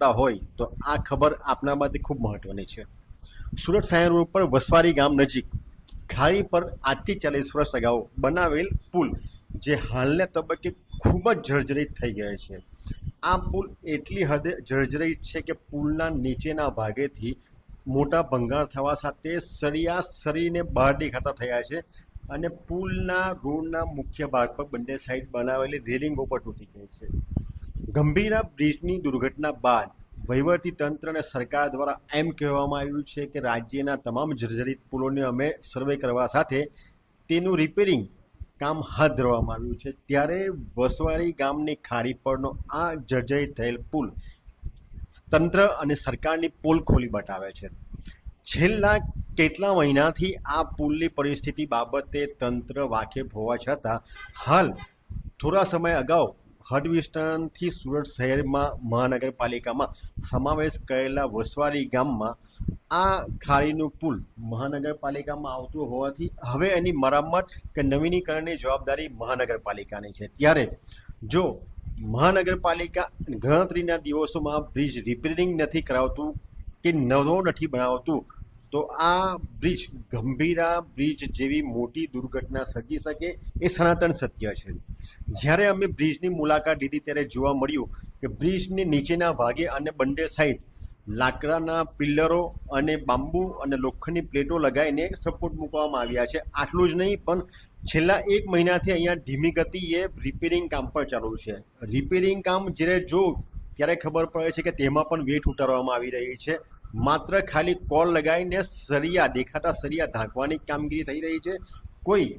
કરતા હોય તો આ ખબર આપના માટે ખૂબ મહત્વની છે. સુરત સાયર રોડ પર વસવારી ગામ નજીક ખાડી પર આજથી ચાલીસ વર્ષ અગાઉ બનાવેલ પુલ જે હાલના તબક્કે ખૂબ જ જર્જરિત થઈ ગયા છે. આ પુલ એટલી હદે જર્જરિત છે કે પુલના નીચેના ભાગેથી મોટા ભંગાર થવા સાથે સરિયા સરીને બહાર દેખાતા થયા છે અને પુલના રોડના મુખ્ય ભાગ પર બંને સાઈડ બનાવેલી રેલિંગો પર તૂટી ગઈ છે. ગંભીરા બ્રિજની દુર્ઘટના બાદ વહીવટી તંત્ર અને સરકાર દ્વારા એમ કહેવામાં આવ્યું છે કે રાજ્યના તમામ જર્જરિત પુલોને અમે સર્વે કરવા સાથે તેનું રિપેરિંગ કામ હાથ ધરવામાં આવ્યું છે. ત્યારે વસવારી ગામની ખાડી પરનો આ જર્જરિત થયેલ પુલ તંત્ર અને સરકારની પોલ ખોલી બતાવે છે. છેલ્લા કેટલા મહિનાથી આ પુલની પરિસ્થિતિ બાબતે તંત્ર વાકેફ હોવા છતાં હાલ થોડા સમય અગાઉ હદ વિસ્તરણથી સુરત શહેરમાં મહાનગરપાલિકામાં સમાવેશ કરેલા વસવારી ગામમાં આ ખાડીનું પુલ મહાનગરપાલિકામાં આવતું હોવાથી હવે એની મરામત કે નવીનીકરણની જવાબદારી મહાનગરપાલિકાની છે. ત્યારે જો મહાનગરપાલિકા ગણતરીના દિવસોમાં બ્રિજ રિપેરિંગ નથી કરાવતું કે નવો નથી બનાવતું તો આ બ્રિજ, ગંભીરા બ્રિજ જેવી મોટી દુર્ઘટના સર્જી શકે એ સનાતન સત્ય છે. જ્યારે અમે બ્રિજની મુલાકાત લીધી ત્યારે જોવા મળ્યું કે બ્રિજની નીચેના ભાગે અને બંને સાઈડ લાકડાના પિલ્લરો અને બાંબુ અને લોખંડની પ્લેટો લગાવીને સપોર્ટ મૂકવામાં આવ્યા છે. આટલું જ નહીં, પણ છેલ્લા એક મહિનાથી અહીંયા ધીમી ગતિએ રિપેરિંગ કામ પણ ચાલુ છે. રિપેરિંગ કામ જ્યારે જો ત્યારે ખબર પડે છે કે તેમાં પણ વેટ ઉતારવામાં આવી રહી છે. માત્ર ખાલી કોલ લગાવીને સરિયા દેખાતા સરિયા ઢાંકવાની કામગીરી થઈ રહી છે. કોઈ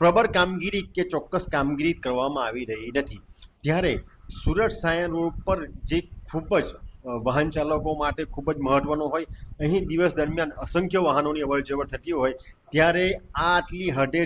પ્રબર કામગીરી કે ચોક્કસ કામગીરી કરવામાં આવી રહી નથી. ત્યારે સુરત સાયન રોડ પર જે ખૂબ જ વાહન ચાલકો માટે ખૂબ જ મહત્ત્વનો હોય, અહીં દિવસ દરમિયાન અસંખ્ય વાહનોની અવર જવર થતી હોય, ત્યારે આ આટલી હડે